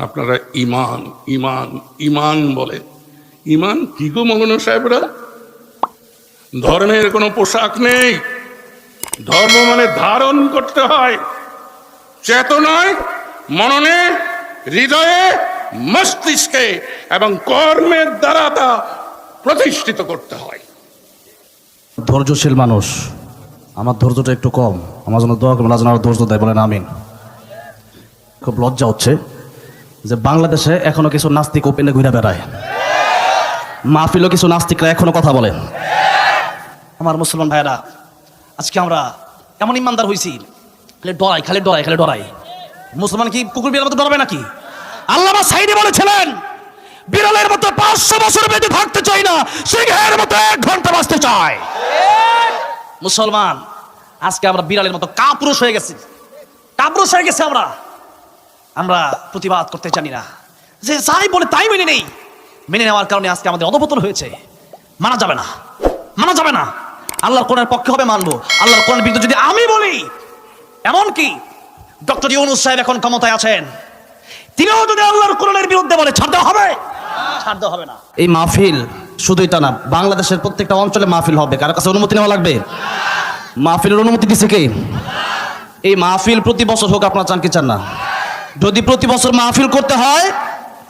আপনারা ইমান ইমান ইমান বলেন ইমান কি গো মৌলানা সাহেবরা? ধর্মের কোনো পোশাক নেই। ধর্ম মানে ধারণ করতে হয়। চেতনায়, মননে, হৃদয়ে, মস্তিষ্কে এবং কর্মের দ্বারা তা প্রতিষ্ঠিত করতে হয়। ধৈর্যশীল মানুষ, আমার ধৈর্যটা একটু কম। আমার জন্য দোয়া করবেন আরও ধৈর্য দেয়। বলেন আমিন। খুব লজ্জা হচ্ছে। যে বাংলাদেশে এখনও কিছু নাস্তিক ওপেনে ঘুরে বেড়ায়। মাহফিলও কিছু নাস্তিকরা এখনও কথা বলেন আমার মুসলমান ভাইয়েরা, আজকে আমরা এমন ইমানদার হয়েছি খালি ডরাই খালি ডরাই খালি ডরাই। মুসলমান কি কুকুর বিড়ালের মতো ডরাবে নাকি? আল্লাহ সাইডে বলেছিলেন, বিড়ালের মতো পাঁচশো বছর বেঁচে থাকতে চাই না, সিংহের মতো এক ঘণ্টা বাঁচতে চায়। মুসলমান, আজকে আমরা বিড়ালের মতো কাপুরুষ হয়ে গেছি। কাপুরুষ হয়ে গেছে আমরা। আমরা প্রতিবাদ করতে জানি না। যে যাই বলে তাই মেনে নেই। মেনে নেওয়ার কারণে আজকে আমাদের অধপতন হয়েছে। মানা যাবে না। মানা যাবে না। আল্লাহর কোরআনের পক্ষে হবে মানবো। আল্লাহর কোরআনের বিরুদ্ধে যদি আমি বলি, এমনকি ডক্টর ইউনুস সাহেব এখন ক্ষমতায় আছেন, তিনিও যদি আল্লাহর কোরআনের বিরুদ্ধে বলে, ছাড় দেওয়া হবে? ছাড় দেওয়া হবে না। এই মাহফিল শুধুই তা না, বাংলাদেশের প্রত্যেকটা অঞ্চলে মাহফিল হবে। কারও কাছে অনুমতি নেওয়া লাগবে? মাহফিলের অনুমতি দিছে কে? এই মাহফিল প্রতি বছর হোক, আপনারা চান কি চান না? যদি প্রতি বছর মাহফিল করতে হয়,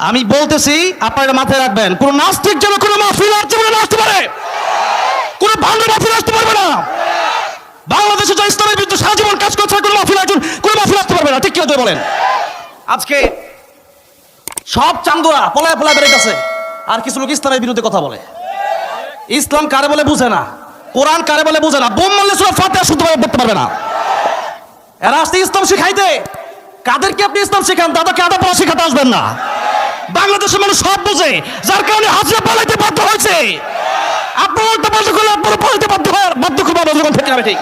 আমি বলতেছি, আপনারা মাথায় রাখবেন, কোন নাস্তিক যেন কোনো মাহফিল আর জীবনে আসতে পারে। কোন ভাঙা মাহফিল আসতে পারবে না। বাংলাদেশে যা ইসলামের বিরুদ্ধে সারা জীবন কাজ করছে, কোনো মাহফিল একজন, কোনো মাহফিল আসতে পারবে না। ঠিক কি হতে বলেন? আজকে সব চান্দুরা পলায় পলায় বেড়ে আর কিছু লোক ইসলামের বিরুদ্ধে কথা বলে। ইসলাম কারে বলে বুঝে না, কোরআন কারে বলে বুঝে না, বোম মারলে সুরা ফাতিহা শুদ্ধ পড়তে পারবে না। এরা আসতে ইসলাম শিখাইতে। কাদেরকে আপনি ইসলাম শেখান? দাদাকে আদা পড়া শেখাতে আসবেন না। বাংলাদেশের মানুষ সব বুঝে, যার কারণে হাজিরা পালাইতে বাধ্য হয়েছে। আপনার একটা পাল্টা করলে আপনারা পালাইতে বাধ্য বাধ্য খুব ঠিক।